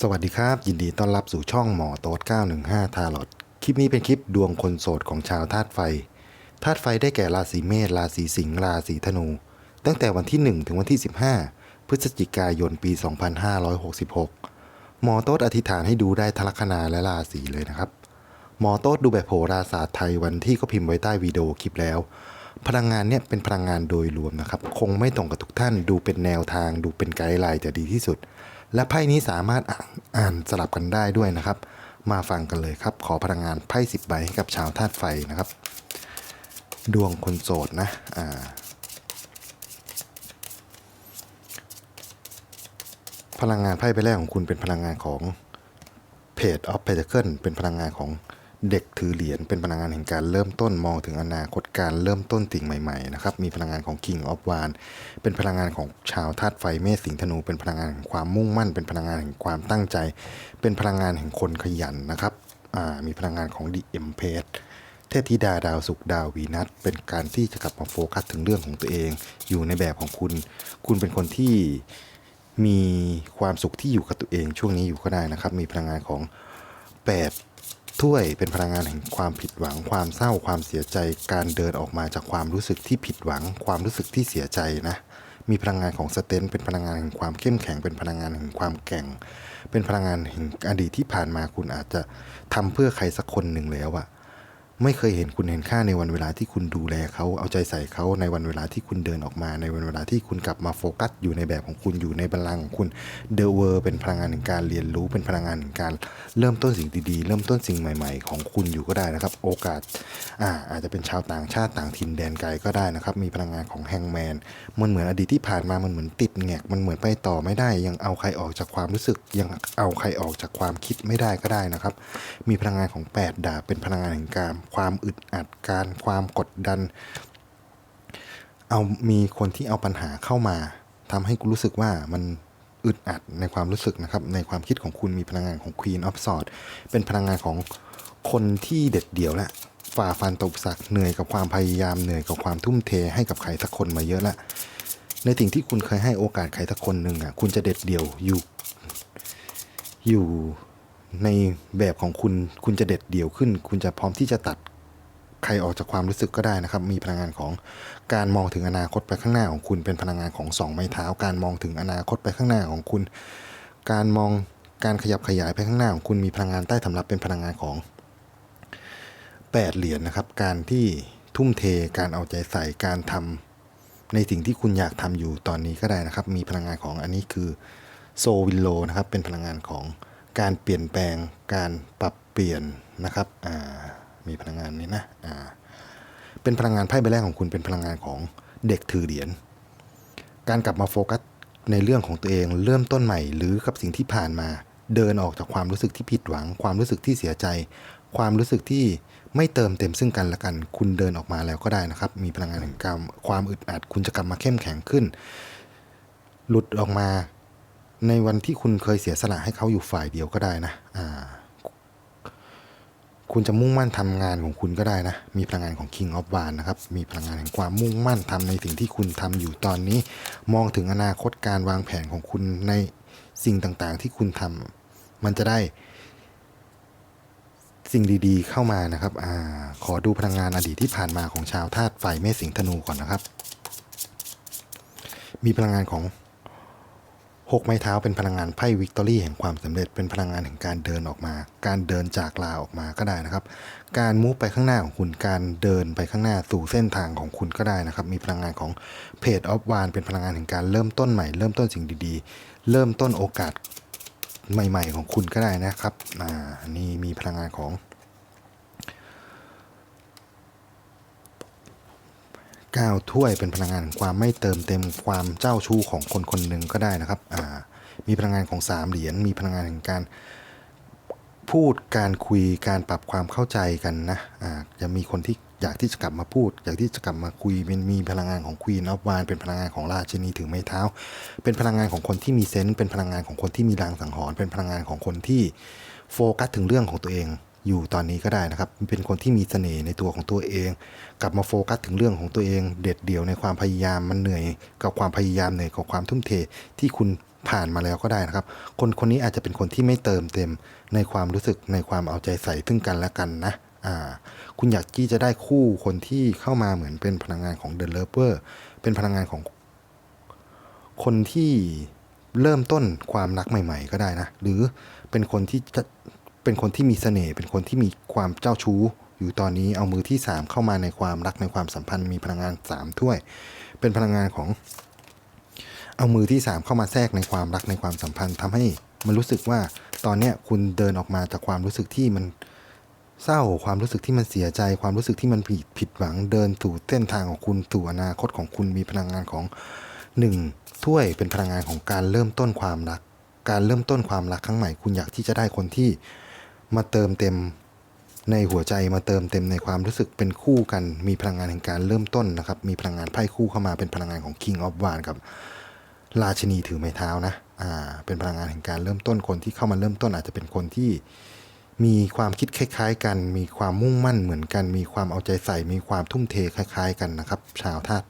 สวัสดีครับ ยินดีต้อนรับสู่ช่องหมอโต๊ด915 ทาร์ลอตคลิปนี้เป็นคลิปดวงคนโสดของชาวธาตุไฟธาตุไฟได้แก่ราศีเมษราศีสิงห์ราศีธนู ตั้งแต่วันที่ 1 ถึงวันที่ 15 พฤศจิกายนปี 2566 หมอโต๊ดอธิษฐานให้ดูได้ทลัคนาและราศีเลยนะครับ หมอโต๊ดดูแบบโหราศาสตร์ไทยวันที่ก็พิมพ์ไว้ใต้วิดีโอคลิปแล้ว พลังงานเนี่ยเป็นพลังงานโดยรวมนะครับ คงไม่ตรงกับทุกท่านดูเป็นแนวทาง ดูเป็นไกด์ไลน์จะดีที่สุด และไพ่นี้สามารถอ่านสลับกันได้ด้วยนะครับ มาฟังกันเลยครับ ขอพลังงานไพ่สิบใบให้กับชาวธาตุไฟนะครับ ดวงคนโสดนะอ่าพลังงานไพ่ใบแรกของคุณเป็นพลังงานของเพจออฟเพ n t a c l e เป็นพลังงานของ เด็กถือเหรียญเป็นพลังงานแห่งการเริ่มต้นมองถึงอนาคตการเริ่มต้นสิ่งใหม่ๆนะครับมีพลังงานของ King of w a n เป็นพลังงานของชาวธาตุไฟเมษสิงธนู เป็นพลังงานแห่งความมุ่งมั่น เป็นพลังงานแห่งความตั้งใจ เป็นพลังงานแห่งคนขยันนะครับมีพลังงานของ The Empress เทพธิดาดาวศุกดาววีนัสเป็นการที่จะกลับมาโฟกัสถึงเรื่องของตัวเอง อยู่ในแบบของคุณ คุณเป็นคนที่มีความสุขที่อยู่กับตัวเองช่วงนี้อยู่ก็ได้นะครับ มีพลังงานของ 8 ถ้วยเป็นพลังงานแห่งความผิดหวัง ความเศร้าความเสียใจ การเดินออกมาจากความรู้สึกที่ผิดหวัง ความรู้สึกที่เสียใจนะมีพลังงานของสเตนเป็นพลังงานแห่งความเข้มแข็งเป็นพลังงานแห่งความแกร่ง เป็นพลังงานแห่งอดีตที่ผ่านมาคุณอาจจะทำเพื่อใครสักคนหนึ่งแล้วอะ ไม่เคยเห็นคุณเห็นค่าในวันเวลาที่คุณดูแลเขาเอาใจใส่เขาในวันเวลาที่คุณเดินออกมา ในวันเวลาที่คุณกลับมาโฟกัส อยู่ในแบบของคุณอยู่ในบัลลังก์ของคุณเดอะเวอร์เป็นพลังงานแห่งการเรียนรู้เป็นพลังงานแห่งการเริ่มต้นสิ่งดีๆ เริ่มต้นสิ่งใหม่ ๆ ของคุณอยู่ก็ได้นะครับ โอกาสอ่าอาจจะเป็นชาวต่างชาติต่างถิ่นแดนไกลก็ได้นะครับ มีพลังงานของแฮงแมนมันเหมือนอดีตที่ผ่านมามันเหมือนติดแงกมันเหมือนไปต่อไม่ได้ ยังเอาใครออกจากความรู้สึก ยังเอาใครออกจากความคิดไม่ได้ก็ได้นะครับ มีพลังงานของ 8 ดาบเป็นพลังงานแห่งการความอึดอัดการความกดดัน เอามีคนที่เอาปัญหาเข้ามาทำให้กูรู้สึกว่ามันอึดอัดในความรู้สึกนะครับ ในความคิดของคุณมีพลังงานของ Queen of Swords เป็นพลังงานของคนที่เด็ดเดี่ยวและฝ่าฟันตกสักเหนื่อยกับความพยายามเหนื่อยกับความทุ่มเทให้กับใครสักคนมาเยอะละในสิ่งที่คุณเคยให้โอกาสใครสักคนหนึ่งอะคุณจะเด็ดเดี่ยวอยู่อยู่ ในแบบของคุณคุณจะเด็ดเดี่ยวขึ้น คุณจะพร้อมที่จะตัดใครออกจากความรู้สึกก็ได้นะครับ มีพลังงานของการมองถึงอนาคตไปข้างหน้าของคุณ เป็นพลังงานของสองไม้เท้า การมองถึงอนาคตไปข้างหน้าของคุณ การมองการขยับขยายไปข้างหน้าของคุณมีพลังงานใต้สำรับเป็นพลังงานของแปดเหรียญนะครับ การที่ทุ่มเทการเอาใจใส่การทำในสิ่งที่คุณอยากทำอยู่ตอนนี้ก็ได้นะครับ มีพลังงานของอันนี้คือโซวินโลนะครับเป็นพลังงานของ การเปลี่ยนแปลงการปรับเปลี่ยนนะครับมีพลังงานนี้นะเป็นพลังงานไพ่ใบแรกของคุณเป็นพลังงานของเด็กถือเหรียญการกลับมาโฟกัสในเรื่องของตัวเองเริ่มต้นใหม่ หรือกับสิ่งที่ผ่านมา เดินออกจากความรู้สึกที่ผิดหวัง ความรู้สึกที่เสียใจ ความรู้สึกที่ไม่เติมเต็มซึ่งกันและกัน คุณเดินออกมาแล้วก็ได้นะครับ มีพลังงานแห่งการความอึดอัด คุณจะกลับมาเข้มแข็งขึ้น หลุดออกมา ในวันที่คุณเคยเสียสละให้เขาอยู่ฝ่ายเดียวก็ได้นะอ่าคุณจะมุ่งมั่นทำงานของคุณก็ได้นะ มีพลังงานของ King of w a n นะครับ มีพลังงานแห่งความมุ่งมั่นทำในสิ่งที่คุณทำอยู่ตอนนี้ มองถึงอนาคตการวางแผนของคุณในสิ่งต่างๆ ที่คุณทำมันจะได้ สิ่งดีๆ เข้ามานะครับอ่าขอดูพลังงานอดีตที่ผ่านมาของชาวธาตุไฟเมษสิงธนูก่อนนะครับ มีพลังงานของ หกไม้เท้าเป็นพลังงานไพ่วิกตอรี่แห่งความสำเร็จเป็นพลังงานแห่งการเดินออกมา การเดินจากลาออกมาก็ได้นะครับ การมูฟไปข้างหน้าของคุณการเดินไปข้างหน้าสู่เส้นทางของคุณก็ได้นะครับ มีพลังงานของเพจออฟวานเป็นพลังงานแห่งการเริ่มต้นใหม่เริ่มต้นสิ่งดีๆ เริ่มต้นโอกาสใหม่ ๆ ของคุณก็ได้นะครับอ่านี่มีพลังงานของ ก้าถ้วยเป็นพลังงานแห่งความไม่เติมเต็มความเจ้าชู้ของคนคนหนึ่งก็ได้นะครับมีพลังงานของสามเหรียญมีพลังงานแห่งการพูดการคุยการปรับความเข้าใจกันนะจะมีคนที่อยากที่จะกลับมาพูด อยากที่จะกลับมาคุยเป็นมีพลังงานของควีนออฟวานเป็นพลังงานของราชินีถือไม้เท้า เป็นพลังงานของคนที่มีเซนส์เป็นพลังงานของคนที่มีรางสังหรณ์เป็นพลังงานของคนที่โฟกัสถึงเรื่องของตัวเอง อยู่ตอนนี้ก็ได้นะครับ เป็นคนที่มีเสน่ห์ในตัวของตัวเอง กลับมาโฟกัสถึงเรื่องของตัวเอง เด็ดเดี่ยวในความพยายามมันเหนื่อย กับความพยายามเหนื่อยกับความทุ่มเทที่คุณผ่านมาแล้วก็ได้นะครับ คนคนนี้อาจจะเป็นคนที่ไม่เติมเต็มในความรู้สึกในความเอาใจใส่ซึ่งกันและกันนะอ่าคุณอยากที่จะได้คู่คนที่เข้ามาเหมือนเป็นพลังงานของเด e เลเวอร์เป็นพลังงานของ คนที่เริ่มต้นความรักใหม่ ๆ ก็ได้นะ หรือเป็นคนที่จะ เป็นคนที่มีเสน่ห์เป็นคนที่มีความเจ้าชู้ อยู่ตอนนี้เอามือที่ 3 เข้ามาในความรักในความสัมพันธ์มีพลังงาน3ถ้วย เป็นพลังงานของ เอามือที่ 3 เข้ามาแทรกในความรักในความสัมพันธ์ทำให้มันรู้สึกว่าตอนเนี้ยคุณเดินออกมาจากความรู้สึกที่มันเศร้าความรู้สึกที่มันเสียใจ ความรู้สึกที่มันผิดผิดหวังเดินสู่เส้นทางของคุณสู่อนาคตของคุณมีพลังงานของหนึ่งถ้วยเป็นพลังงานของการเริ่มต้นความรัก การเริ่มต้นความรักครั้งใหม่ คุณอยากที่จะได้คนที่ มาเติมเต็มในหัวใจมาเติมเต็มในความรู้สึกเป็นคู่กัน มีพลังงานแห่งการเริ่มต้นนะครับ มีพลังงานไพ่คู่เข้ามาเป็นพลังงานของ King of w a n กับราชินีถือไม้เท้านะอ่าเป็นพลังงานแห่งการเริ่มต้นคนที่เข้ามาเริ่มต้นอาจจะเป็นคนที่มีความคิดคล้าย ๆ กัน มีความมุ่งมั่นเหมือนกัน มีความเอาใจใส่ มีความทุ่มเทคล้าย ๆ กันนะครับ ชาวธาตุ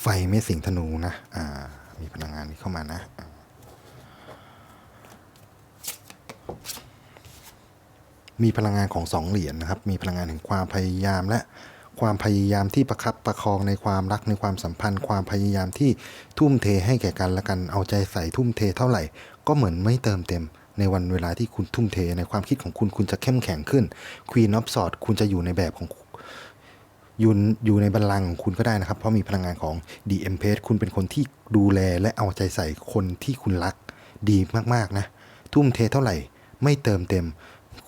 ไฟไม่สิงธนูนะอ่ามีพลังงานนี้เข้ามานะ มีพลังงานของสองเหรียญนะครับ มีพลังงานแห่งความพยายาม และความพยายามที่ประคับประคองในความรักในความสัมพันธ์ ความพยายามที่ทุ่มเทให้แก่กันและกันเอาใจใส่ทุ่มเทเท่าไหร่ ก็เหมือนไม่เติมเต็ม ในวันเวลาที่คุณทุ่มเทในความคิดของคุณคุณจะเข้มแข็งขึ้น Queen of Swords คุณจะอยู่ในแบบของอยู่อยู่ในบัลลังก์ของคุณก็ได้นะครับ เพราะมีพลังงานของ The Empress คุณเป็นคนที่ดูแลและเอาใจใส่คนที่คุณรักดีมากๆนะ ทุ่มเทเท่าไหร่ ไม่เติมเต็ม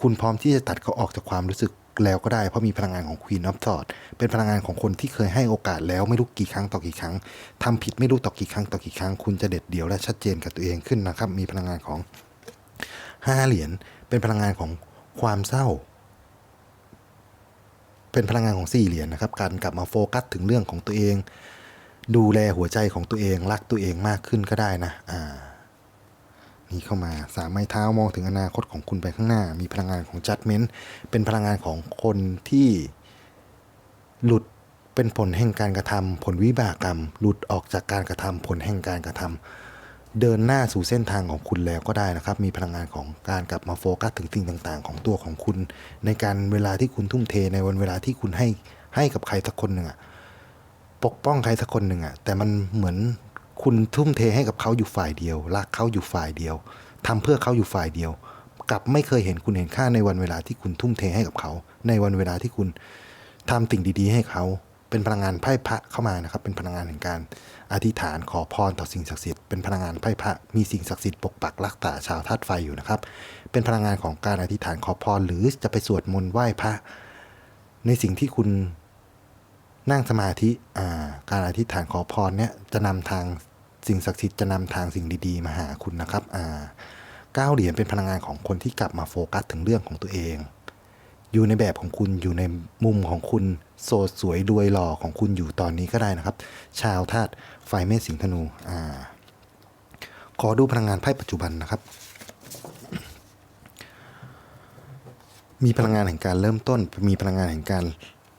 คุณพร้อมที่จะตัดเขาออกจากความรู้สึกแล้วก็ได้เพราะมีพลังงานของ Queen of Swords เป็นพลังงานของคนที่เคยให้โอกาสแล้วไม่รู้กี่ครั้งต่อกี่ครั้งทำผิดไม่รู้ต่อกี่ครั้งต่อกี่ครั้ง คุณจะเด็ดเดี่ยวและชัดเจนกับตัวเองขึ้นนะครับ มีพลังงานของห้าเหรียญเป็นพลังงานของความเศร้า เป็นพลังงานของสี่เหรียญนะครับ การกลับมาโฟกัสถึงเรื่องของตัวเอง ดูแลหัวใจของตัวเองรักตัวเองมากขึ้นก็ได้นะอ่า นี่เข้ามาสามไม้เท้ามองถึงอนาคตของคุณไปข้างหน้า มีพลังงานของ judgment เป็นพลังงานของคนที่หลุดเป็นผลแห่งการกระทำผลวิบากกรรม หลุดออกจากการกระทำผลแห่งการกระทำเดินหน้าสู่เส้นทางของคุณแล้วก็ได้นะครับ มีพลังงานของการกลับมาโฟกัสถึงสิ่งต่างๆ ของตัวของคุณ ในการเวลาที่คุณทุ่มเทในวันเวลาที่คุณให้ให้กับใครสักคนหนึ่งอะปกป้องใครสักคนหนึ่งอะแต่มันเหมือน คุณทุ่มเทให้กับเขาอยู่ฝ่ายเดียว รักเขาอยู่ฝ่ายเดียวทำเพื่อเขาอยู่ฝ่ายเดียว กลับไม่เคยเห็นคุณเห็นค่าในวันเวลาที่คุณทุ่มเทให้กับเขา ในวันเวลาที่คุณทำสิ่งดี ๆ ให้เขา เป็นพลังงานไพ่พระเข้ามานะครับ เป็นพลังงานแห่งการอธิษฐานขอพรต่อสิ่งศักดิ์สิทธิ์ เป็นพลังงานไพ่พระ มีสิ่งศักดิ์สิทธิ์ปกปักรักษาชาวธาตุไฟอยู่นะครับ เป็นพลังงานของการอธิษฐานขอพร หรือจะไปสวดมนต์ไหว้พระ ในสิ่งที่คุณนั่งสมาธิาการอธิษฐานขอพรเนี่ยจะนำทาง สิ่งศักดิ์สิทธิ์จะนำทางสิ่งดีๆ มาหาคุณนะครับอ่าเก้าเหรียญเป็นพลังงานของคนที่กลับมาโฟกัสถึงเรื่องของตัวเอง อยู่ในแบบของคุณอยู่ในมุมของคุณโสดสวยรวยหล่อของคุณอยู่ตอนนี้ก็ได้นะครับ ชาวธาตุไฟเมษสิงห์ธนูอ่าขอดูพลังงานไพ่ปัจจุบันนะครับ มีพลังงานแห่งการเริ่มต้น มีพลังงานแห่งการ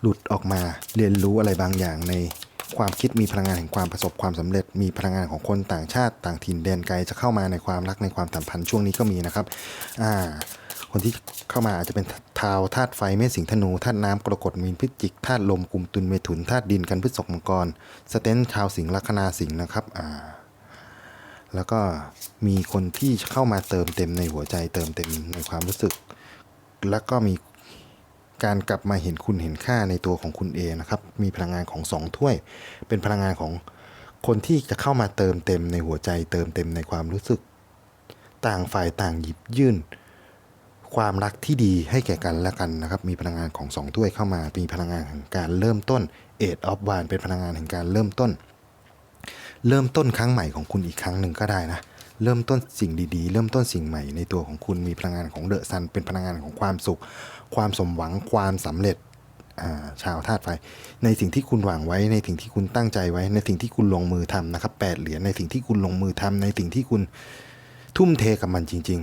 หลุดออกมาเรียนรู้อะไรบางอย่างใน ความคิดมีพลังงานแห่งความประสบความสำเร็จ มีพลังงานของคนต่างชาติต่างถิ่นแดนไกลจะเข้ามาในความรักในความสัมพันธ์ช่วงนี้ก็มีนะครับอ่าคนที่เข้ามาอาจจะเป็นทาวธาตุไฟเมษสิงห์ธนูธาตุน้ำกรกฎมีนพิจิกธาตุลมกลุ่มตุลเมถุนธาตุดินกันพฤษภมังกร สเตนชาวสิงห์ลัคนาสิงห์นะครับอ่าแล้วก็มีคนที่เข้ามาเติมเต็มในหัวใจเติมเต็มในความรู้สึก แล้วก็มี การกลับมาเห็นคุณเห็นค่าในตัวของคุณเองนะครับ มีพลังงานของสองถ้วย เป็นพลังงานของคนที่จะเข้ามาเติมเต็มในหัวใจ เติมเต็มในความรู้สึก ต่างฝ่ายต่างหยิบยื่น ความรักที่ดีให้แก่กันและกันนะครับ มีพลังงานของสองถ้วยเข้ามา มีพลังงานแห่งการเริ่มต้นเอ็ดออฟวานเป็นพลังงานแห่งการเริ่มต้น เริ่มต้นครั้งใหม่ของคุณอีกครั้งหนึ่งก็ได้นะ เริ่มต้นสิ่งดีๆ เริ่มต้นสิ่งใหม่ในตัวของคุณมีพลังงานของเดอะซันเป็นพลังงานของความสุข ความสมหวังความสำเร็จาชาวธาตุไฟ ในสิ่งที่คุณหวังไว้ ในสิ่งที่คุณตั้งใจไว้ ในสิ่งที่คุณลงมือทำนะครับแปดเหรียญในสิ่งที่คุณลงมือทำในสิ่งที่คุณทุ่มเทกับมันจริง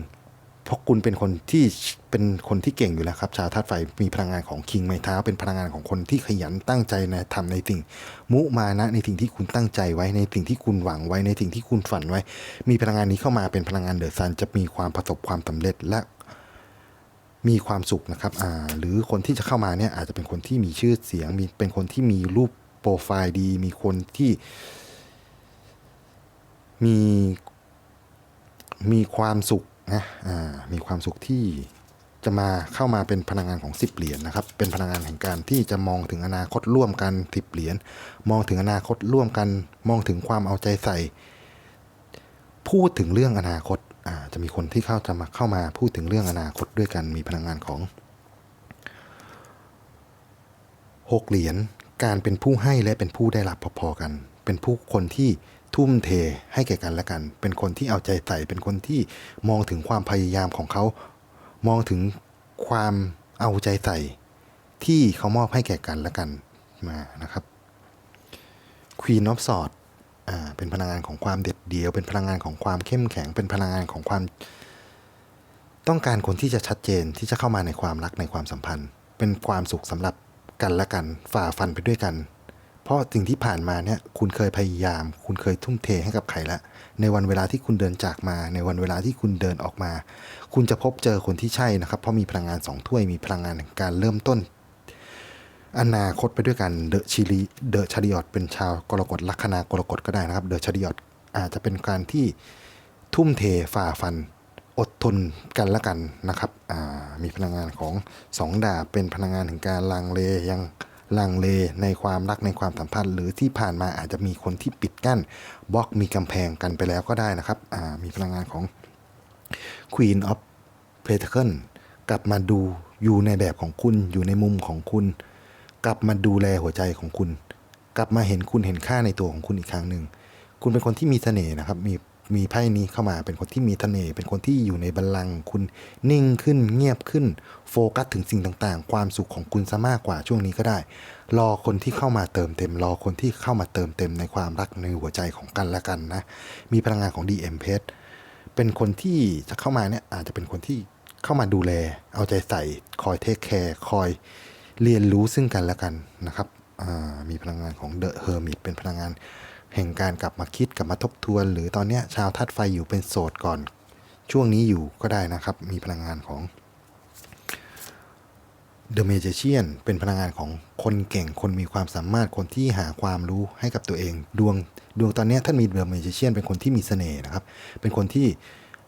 เพราะคุณเป็นคนที่เป็นคนที่เก่งอยู่แล้วครับ ชาวธาตุไฟมีพลังงานของคิงไม้เท้าเป็นพลังงานของคนที่ขยันตั้งใจในทำในสิ่ง มุมานะในสิ่งที่คุณตั้งใจไว้ในสิ่งที่คุณหวังไว้ในสิ่งที่คุณฝันไว้ มีพลังงานนี้เข้ามาเป็นพลังงานเดอะซันจะมีความประสบความสำเร็จและมีความสุขนะครับอ่าหรือคนที่จะเข้ามาเนี่ยอาจจะเป็นคนที่มีชื่อเสียงมีเป็นคนที่มีรูปโปรไฟล์ดี มีคนที่มีมีความสุข นะมีความสุขที่จะมาเข้ามาเป็นพลังงานของ 10 เหรียญนะครับ เป็นพลังงานแห่งการที่จะมองถึงอนาคตร่วมกัน 10 เหรียญ มองถึงอนาคตร่วมกัน มองถึงความเอาใจใส่ พูดถึงเรื่องอนาคตาจะมีคนที่เข้าจะมาเข้ามาพูดถึงเรื่องอนาคตด้วยกัน มีพลังงานของ 6 เหรียญ การเป็นผู้ให้และเป็นผู้ได้รับพอๆกัน เป็นผู้คนที่ ทุ่มเทให้แก่กันและกัน เป็นคนที่เอาใจใส่ เป็นคนที่มองถึงความพยายามของเขา มองถึงความเอาใจใส่ ที่เขามอบให้แก่กันและกันมานะครับ Queen of Swords อ่าเป็นพลังงานของความเด็ดเดี่ยว เป็นพลังงานของความเข้มแข็ง เป็นพลังงานของความ ต้องการคนที่จะชัดเจนที่จะเข้ามาในความรักในความสัมพันธ์ เป็นความสุขสำหรับกันและกัน ฝ่าฟันไปด้วยกัน เพราะสิ่งที่ผ่านมาเนี่ยคุณเคยพยายาม คุณเคยทุ่มเทให้กับใครละในวันเวลาที่คุณเดินจากมา ในวันเวลาที่คุณเดินออกมา คุณจะพบเจอคนที่ใช่นะครับ เพราะมีพลังงานสองถ้วยมีพลังงานแห่งการเริ่มต้น อนาคตไปด้วยกันเดอะชิลีเดอะชาริออตเป็นชาวกรกฎลัคนากรกฎก็ได้นะครับเดอะชาริออตอาจจะเป็นการที่ทุ่มเทฝ่าฟันอดทนกันละกันนะครับ มีพลังงานของสองดาบเป็นพลังงานถึงการลังเลยัง ลังเลในความรักในความสัมพันธ์ หรือที่ผ่านมาอาจจะมีคนที่ปิดกั้นบล็อกมีกำแพงกันไปแล้วก็ได้นะครับมีพลังงานของ Queen of Pentacle กลับมาดูอยู่ในแบบของคุณอยู่ในมุมของคุณ กลับมาดูแลหัวใจของคุณ กลับมาเห็นคุณเห็นค่าในตัวของคุณอีกครั้งหนึ่งคุณเป็นคนที่มีเสน่ห์นะครับ มี มีไพ่นี้เข้ามาเป็นคนที่มีเน่ห์เป็นคนที่อยู่ในบัลลังก์คุณนิ่งขึ้นเงียบขึ้น โฟกัสถึงสิ่งต่างๆ ความสุขของคุณซะมากกว่าช่วงนี้ก็ได้ รอคนที่เข้ามาเติมเต็ม รอคนที่เข้ามาเติมเต็มในความรักในหัวใจของกันและกันนะ มีพลังงานของ DM p เป็นคนที่จะเข้ามาเนี่ยอาจจะเป็นคนที่เข้ามาดูแล เอาใจใส่คอยเทคแคร์คอยเรียนรู้ซึ่งกันและกันนะครับมีพลังงานของ The Hermit เป็นพลังงาน แห่งการกลับมาคิดกลับมาทบทวน หรือตอนเนี้ยชาวธาตุไฟอยู่เป็นโสดก่อน ช่วงนี้อยู่ก็ได้นะครับ มีพลังงานของ The Magician เป็นพลังงานของคนเก่งคนมีความสามารถคนที่หาความรู้ให้กับตัวเอง ดวงดวงตอนนี้ท่านมี The Magician เป็นคนที่มีเสน่ห์นะครับ เป็นคนที่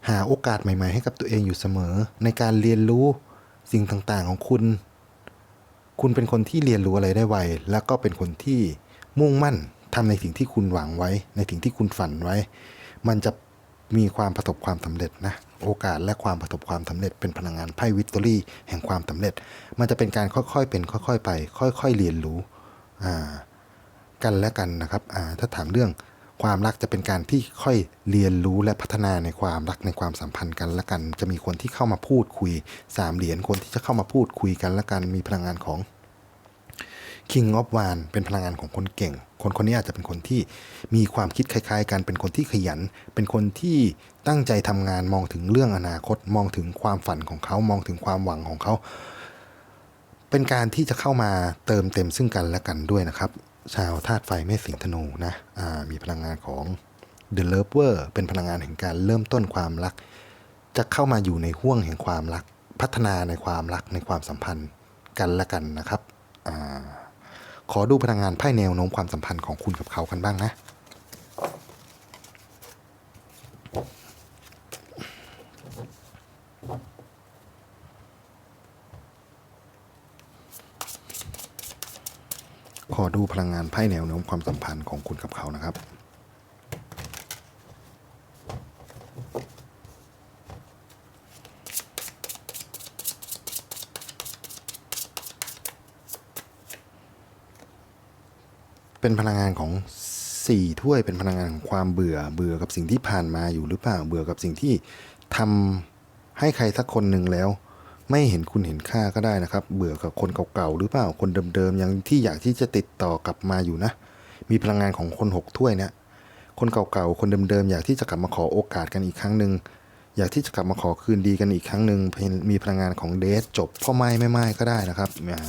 หาโอกาสใหม่ ๆ ให้กับตัวเองอยู่เสมอ ในการเรียนรู้สิ่งต่างๆของคุณ คุณเป็นคนที่เรียนรู้อะไรได้ไว แล้วก็เป็นคนที่มุ่งมั่น ทำในสิ่งที่คุณหวังไว้ ในสิ่งที่คุณฝันไว้ มันจะมีความประสบความสำเร็จนะโอกาสและความประสบความสำเร็จเป็นพลังงานไพ่วิตตอรี่แห่งความสำเร็จ มันจะเป็นการค่อยๆเป็น ค่อยๆไป ค่อยๆเรียนรู้กันและกันนะครับถ้าถามเรื่องความรักจะเป็นการที่ค่อยเรียนรู้และพัฒนาในความรักในความสัมพันธ์กันและกัน จะมีคนที่เข้ามาพูดคุยสามเหรียญคนที่จะเข้ามาพูดคุยกันและกัน มีพลังงานของ King of w a n เป็นพลังงานของคนเก่ง คนคนนี้อาจจะเป็นคนที่มีความคิดคล้าย ๆ กันเป็นคนที่ขยัน เป็นคนที่ตั้งใจทำงานมองถึงเรื่องอนาคต มองถึงความฝันของเขา มองถึงความหวังของเขา เป็นการที่จะเข้ามาเติมเต็มซึ่งกันและกันด้วยนะครับ ชาวธาตุไฟเมษสิงห์ธนูนะมีพลังงานของ The Lover เป็นพลังงานแห่งการเริ่มต้นความรัก จะเข้ามาอยู่ในห่วงแห่งความรัก พัฒนาในความรักในความสัมพันธ์กันและกันนะครับอา ขอดูพลังงานไพ่แนวโน้มความสัมพันธ์ของคุณกับเขากันบ้างนะ ขอดูพลังงานไพ่แนวโน้มความสัมพันธ์ของคุณกับเขานะครับ เป็นพลังงานของสี่ถ้วยเป็นพลังงานของความเบื่อเบื่อกับสิ่งที่ผ่านมาอยู่หรือเปล่าเบื่อกับสิ่งที่ทำให้ใครสักคนหนึ่งแล้ว ไม่เห็นคุณเห็นค่าก็ได้นะครับ เบื่อกับคนเก่าๆหรือเปล่าคนเดิมๆยังที่อยากที่จะติดต่อกลับมาอยู่นะ มีพลังงานของคนหกถ้วยเนี่ยคนเก่าๆคนเดิมๆอยากที่จะกลับมาขอโอกาสกันอีกครั้งหนึ่งอยากที่จะกลับมาขอคืนดีกันอีกครั้งหนึ่งมีพลังงานของเดทจบพ่อไม่ไม่ไม่ก็ได้นะครับอ่า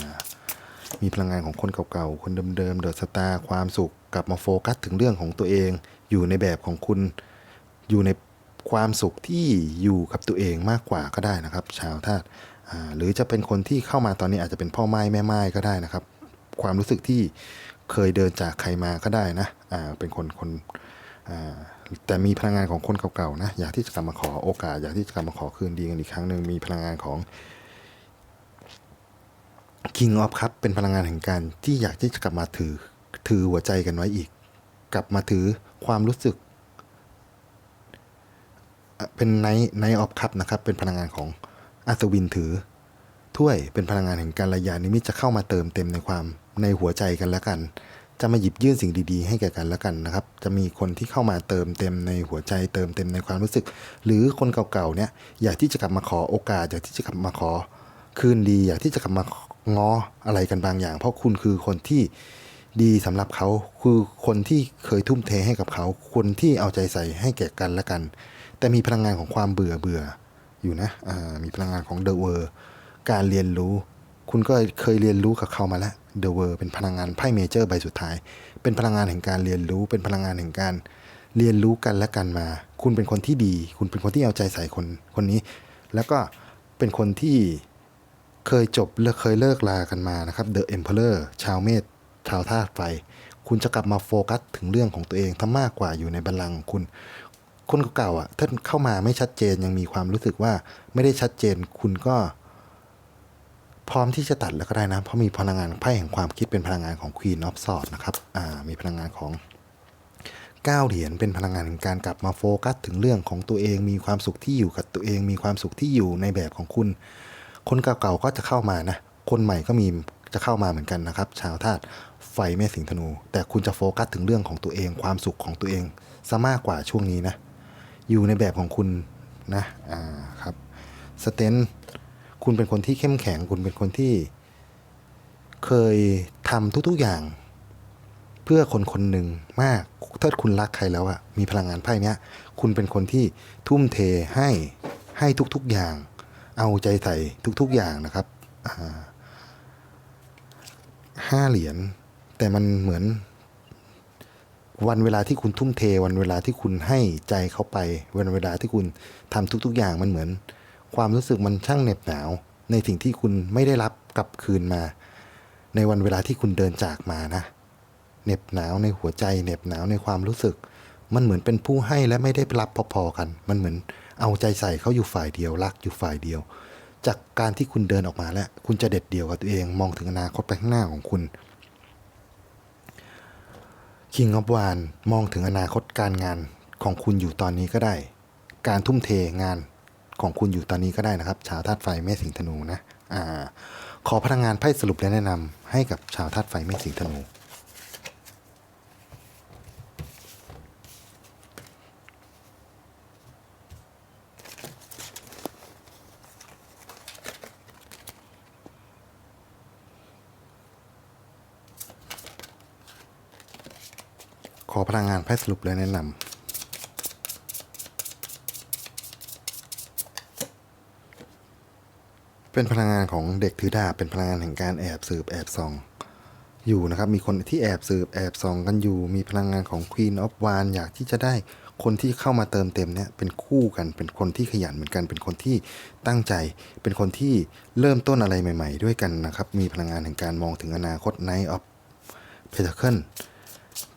มีพลังงานของคนเก่าๆ คนเดิมๆ เดอะสตาร์ความสุขกลับมาโฟกัสถึงเรื่องของตัวเอง อยู่ในแบบของคุณ อยู่ในความสุขที่อยู่กับตัวเองมากกว่าก็ได้นะครับ ชาวธาตุอ่าหรือจะเป็นคนที่เข้ามาตอนนี้อาจจะเป็นพ่อไม้แม่ไม้ก็ได้นะครับ ความรู้สึกที่เคยเดินจากใครมาก็ได้นะเป็นคนคนแต่มีพลังงานของคนเก่าๆนะอยากที่จะกลับมาขอโอกาสอยากที่จะกลับมาขอคืนดีกันอีกครั้งหนึ่งมีพลังงานของ King of ครับเป็นพลังงานแห่งการที่อยากที่จะกลับมาถือ ถือหัวใจกันไว้อีก กลับมาถือความรู้สึก เป็นไนไนออฟคัพนะครับ เป็นพลังงานของอัศวินถือ ถ้วยเป็นพลังงานแห่งการระยานิมิตจะเข้ามาเติมเต็มในความในหัวใจกันแล้วกัน จะมาหยิบยื่นสิ่งดีๆ ให้แก่กันแล้วกันนะครับ จะมีคนที่เข้ามาเติมเต็มในหัวใจ เติมเต็มในความรู้สึก หรือคนเก่าๆเนี่ยอยากที่จะกลับมาขอโอกาสอยากที่จะกลับมาขอคืนดีอยากที่จะกลับมา ง้ออะไรกันบางอย่าง เพราะคุณคือคนที่ดีสำหรับเขาคือคนที่เคยทุ่มเทให้กับเขา คนที่เอาใจใส่ให้แก่กันและกัน แต่มีพลังงานของความเบื่อเบื่ออยู่นะมีพลังงานของเดอะเวอร์การเรียนรู้ คุณก็เคยเรียนรู้กับเขามาแล้วเดอะเวอร์เป็นพลังงานไพ่เมเจอร์ใบสุดท้าย เป็นพลังงานแห่งการเรียนรู้ เป็นพลังงานแห่งการเรียนรู้กันและกันมา คุณเป็นคนที่ดี คุณเป็นคนที่เอาใจใส่คนคนนี้ แล้วก็เป็นคนที่ เคยจบและเคยเลิกลากันมานะครับเดอะเอ็มเพลอร์ชาวเมษชาวธาตุไฟ คุณจะกลับมาโฟกัสถึงเรื่องของตัวเองถ้ามากกว่าอยู่ในบัลลังก์คุณ คนเก่าๆอะถ้าเข้ามาไม่ชัดเจนยังมีความรู้สึกว่าไม่ได้ชัดเจนคุณก็ พร้อมที่จะตัดแล้วก็ได้นะ เพราะมีพลังงานไพ่แห่งความคิดเป็นพลังงานของ Queen of Swords นะครับอ่ามีพลังงานของก้าเหรียญเป็นพลังงานแห่งการกลับมาโฟกัสถึงเรื่องของตัวเองมีความสุขที่อยู่กับตัวเองมีความสุขที่อยู่ในแบบของคุณ คนเก่าๆก็จะเข้ามานะ คนใหม่ก็มีจะเข้ามาเหมือนกันนะครับ ชาวธาตุไฟแม่สิงธนู แต่คุณจะโฟกัสถึงเรื่องของตัวเองความสุขของตัวเองซะมากกว่าช่วงนี้นะ อยู่ในแบบของคุณนะอ่าครับสเตนคุณเป็นคนที่เข้มแข็งคุณเป็นคนที่ เคยทำทุกๆอย่าง เพื่อคนคนหนึ่งมากถ้าคุณรักใครแล้วอะมีพลังงานไพ่เนี้ย คุณเป็นคนที่ทุ่มเทให้ให้ทุกๆอย่าง เอาใจใส่ทุกๆอย่างนะครับห้าเหรียญแต่มันเหมือน วันเวลาที่คุณทุ่มเท วันเวลาที่คุณให้ใจเขาไป วันเวลาที่คุณทำทุก ๆ อย่างมันเหมือน ความรู้สึกมันช่างเหน็บหนาว ในสิ่งที่คุณไม่ได้รับกลับคืนมา ในวันเวลาที่คุณเดินจากมานะเหน็บหนาวในหัวใจเหน็บหนาวในความรู้สึก มันเหมือนเป็นผู้ให้และไม่ได้รับพอๆกัน มันเหมือน เอาใจใส่เขาอยู่ฝ่ายเดียวรักอยู่ฝ่ายเดียว จากการที่คุณเดินออกมาแล้ว คุณจะเด็ดเดี่ยวกับตัวเองมองถึงอนาคตไปข้างหน้าของคุณ King of w a n มองถึงอนาคตการงานของคุณอยู่ตอนนี้ก็ได้ การทุ่มเทงานของคุณอยู่ตอนนี้ก็ได้นะครับ ชาวธาตุไฟเมษสิงห์ธนูนะอ่าขอพลังงานไพ่สรุปและแนะนำให้กับชาวธาตุไฟเมษสิงห์ธนู อพลังงานไพ่สรุปและแนะนำเป็นพลังงานของเด็กถือดาบเป็นพลังงานแห่งการแอบสืบแอบส่อง อยู่นะครับ มีคนที่แอบสืบแอบส่องกันอยู่ มีพลังงานของ Queen of w a n อยากที่จะได้คนที่เข้ามาเติมเต็มเนี่ยเป็นคู่กันเป็นคนที่ขยันเหมือนกัน เป็นคนที่ตั้งใจ เป็นคนที่เริ่มต้นอะไรใหม่ ๆ ด้วยกันนะครับ มีพลังงานแห่งการมองถึงอนาคต Knight of Pentacle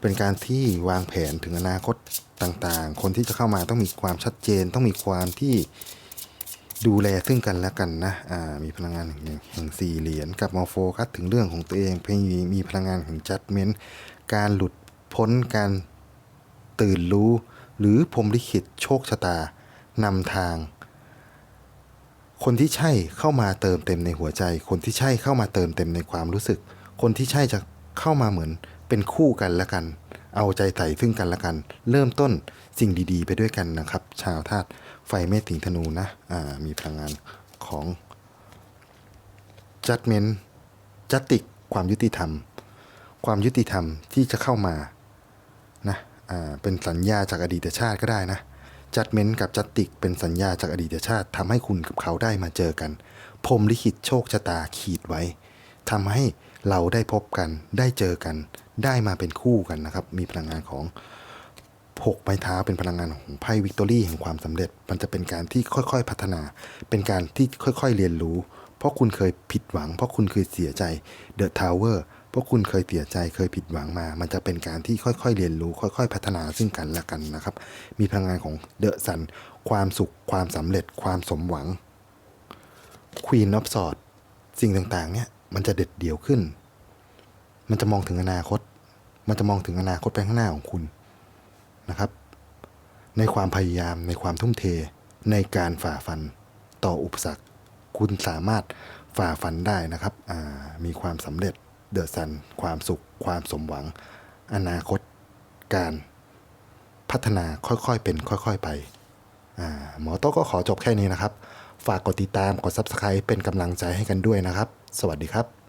เป็นการที่วางแผนถึงอนาคตต่างๆ คนที่จะเข้ามาต้องมีความชัดเจน ต้องมีความที่ดูแลซึ่งกันและกันนะอ่ามีพลังงานแห่งแห่งสี่เหรียญกลับมาโฟกัสถึงเรื่องของตัวเองเพียงมีมีพลังงานแห่งจัดเมนต์การหลุดพ้นการตื่นรู้ หรือพรมลิขิตโชคชะตานำทาง คนที่ใช่เข้ามาเติมเต็มในหัวใจ คนที่ใช่เข้ามาเติมเต็มในความรู้สึก คนที่ใช่จะเข้ามาเหมือน เป็นคู่กันละกัน เอาใจใส่ซึ่งกันละกัน เริ่มต้นสิ่งดีๆ ไปด้วยกันนะครับ ชาวธาตุไฟเมษสิงธนูนะอ่ามีพลังงานของ judgment จติกความยุติธรรม ความยุติธรรมที่จะเข้ามานะอ่าเป็นสัญญาจากอดีตชาติก็ได้นะจัดเม้นกับจัตติกเป็นสัญญาจากอดีตชาติทำให้คุณกับเขาได้มาเจอกันพรมลิขิตโชคชะตาขีดไว้ทำให้เราได้พบกันได้เจอกัน ได้มาเป็นคู่กันนะครับ มีพลังงานของหกไม้เท้าเป็นพลังงานของไพ่วิกตอรี่แห่งความสำเร็จ มันจะเป็นการที่ค่อยๆพัฒนา เป็นการที่ค่อยๆเรียนรู้ เพราะคุณเคยผิดหวัง เพราะคุณเคยเสียใจเดอะทาวเวอร์เพราะคุณเคยเสียใจเคยผิดหวังมา มันจะเป็นการที่ค่อยๆเรียนรู้ ค่อย ๆ พัฒนาซึ่งกันและกันนะครับ มีพลังงานของเดอะซันความสุข ความสำเร็จ ความสมหวังควีนออฟสอดสิ่งต่างๆเนี่ยมันจะเด็ดเดี่ยวขึ้น มันจะมองถึงอนาคต มันจะมองถึงอนาคตไปข้างหน้าของคุณนะครับ ในความพยายามในความทุ่มเทในการฝ่าฟันต่ออุปสรรค คุณสามารถฝ่าฟันได้นะครับมีความสำเร็จเดอะซัน ความสุข ความสมหวัง อนาคต การพัฒนาค่อยๆเป็น ค่อยๆไปหมอโต้ก็ขอจบแค่นี้นะครับ ฝากกดติดตามกด Subscribe เป็นกำลังใจให้กันด้วยนะครับ สวัสดีครับ